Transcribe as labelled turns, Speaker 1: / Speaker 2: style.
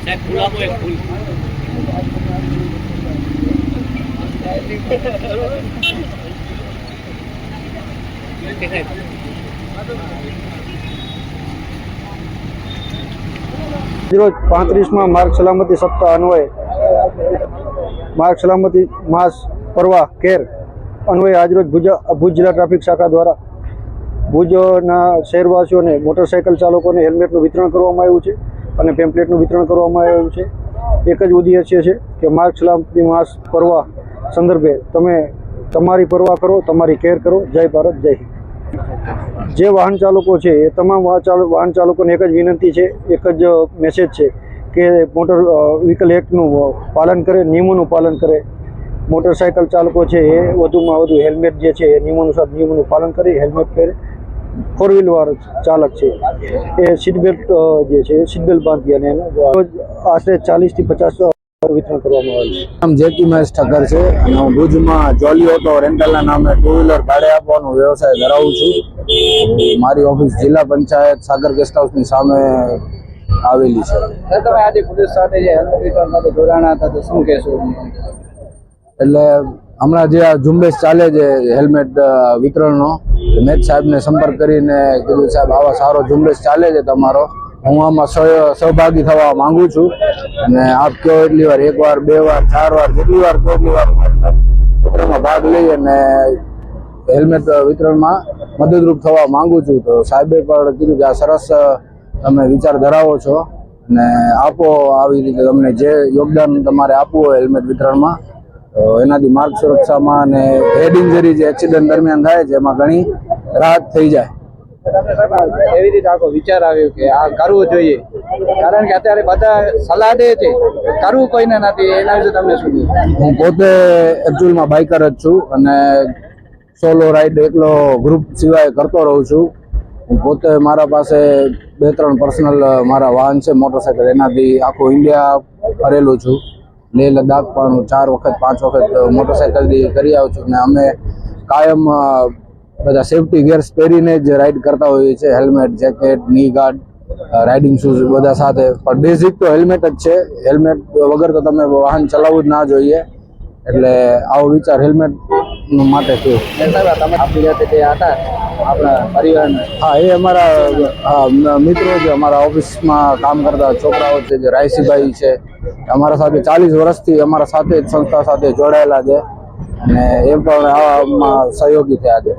Speaker 1: સાહેબ ફૂલ. આપો
Speaker 2: માર્ગ સલામતી સપ્તાહ અન્વયે માર્ગ સલામતી માસ પરવા કેર અન્વયે આજરોજ ભુજ ભુજ જિલ્લા ટ્રાફિક શાખા દ્વારા ભુજના શહેરવાસીઓને મોટરસાઇકલ ચાલકોને હેલ્મેટનું વિતરણ કરવામાં આવ્યું છે અને પેમ્પલેટનું વિતરણ કરવામાં આવ્યું છે. એક જ ઉદ્દેશ્ય છે કે માર્ગ સલામતી માસ પરવા સંદર્ભે તમે તમારી પરવા કરો, તમારી કેર કરો. જય ભારત, જય હિન્દ. જે વાહન ચાલકો છે, એ તમામ વાહન ચાલક વાહન ચાલકોને એક જ વિનંતી છે, એક જ મેસેજ છે કે મોટર વ્હીકલ એક્ટનું પાલન કરે, નિયમોનું પાલન કરે. મોટરસાયકલ ચાલકો છે એ વધુમાં વધુ હેલ્મેટ જે છે એ નિયમોનુસાર નિયમોનું પાલન કરી હેલ્મેટ પહેરે ફોર વ્હીલવાળો ચાલક છે. એ સીટબેલ્ટ જે છે સીટબેલ્ટ સીટ બેલ્ટ બાંધી અને એનું રોજ આશરે ચાલીસથી પચાસ વિતરણ કરવામાં આવે છે.
Speaker 3: નામ જેકી મહેશ ઠક્કર છે અને હું ભુજમાં જોલી ઓટો રેન્ટલના નામે ટુ વ્હીલર ભાડે આપવાનો વ્યવસાય ધરાવું છું. મારી ઓફિસ જિલ્લા પંચાયત સાગર ગેસ્ટ હાઉસની સામે આવેલી છે.
Speaker 4: તમે આજે પોલીસ સાથે જે હેલ્મેટ વિતરણ સાથે જોડાણા હતા તો શું કહેશો?
Speaker 3: એટલે હમણાં જે આ ઝુંબેશ ચાલે છે, હેલ્મેટ વિતરણનો મેચ સાહેબને સંપર્ક કરીને કીધું, સાહેબ, આવા સારો ઝુંબેશ ચાલે છે તમારો. હું આમાં સહભાગી થવા માંગુ છું. અને આપ કહો એટલી વાર, એક વાર, બે વાર, ચાર વાર, જેટલી વાર કહો એટલી વાર. વિતરણમાં ભાગ લઈ અને હેલ્મેટ વિતરણમાં મદદરૂપ થવા માંગુ છું. તો સાહેબે પણ કીધું કે આ સરસ તમે વિચાર ધરાવો છો. અને આપો આવી રીતે તમને જે યોગદાન તમારે આપવું હોય હેલ્મેટ વિતરણમાં એનાથી માર્ગ સુરક્ષામાં અને હેડ ઇન્જરી જે એક્સિડન્ટ દરમિયાન થાય છે એમાં ઘણી રાહત થઈ જાય.
Speaker 4: એવી રીતે આખો વિચાર આવ્યો કે આ કરવું જોઈએ. કારણ કે અત્યારે બધા સલાહ દે છે કરવું કોઈને નથી એના વિશે તમને શું
Speaker 3: હું પોતે એકચ્યુઅલમાં બાઇકર જ છું અને સોલો રાઈડ એકલો ગ્રુપ સિવાય કરતો રહું છું. હું પોતે મારા પાસે બે ત્રણ પર્સનલ મારા વાહન છે મોટરસાયકલ એનાથી આખું ઇન્ડિયા ફરેલું છું. લેહ લદ્દાખ પણ હું ચાર વખત, પાંચ વખત મોટરસાયકલથી કરી આવું છું. ને અમે કાયમ બધા સેફટી ગિયર્સ પહેરીને જ રાઈડ કરતા હોઈએ છીએ. હેલ્મેટ જેકેટની ગાર્ડ રાઇડિંગ શૂઝ બધા સાથે. પણ બેઝિક તો હેલ્મેટ જ છે. હેલ્મેટ વગર તો તમે વાહન ચલાવવું જ ના જોઈએ. એટલે આવો વિચાર હેલ્મેટ માટે થયો.
Speaker 4: તમે આપણી સાથે જે હતા. આપણા પરિવારને.
Speaker 3: હા, એ અમારા મિત્રો છે, અમારા ઓફિસમાં કામ કરતા છોકરાઓ છે, જે રાયસીભાઈ છે, અમારા સાથે ચાલીસ વર્ષથી અમારા સાથે જ સંસ્થા સાથે જોડાયેલા છે. અને એ પણ આમાં સહયોગી થયા છે.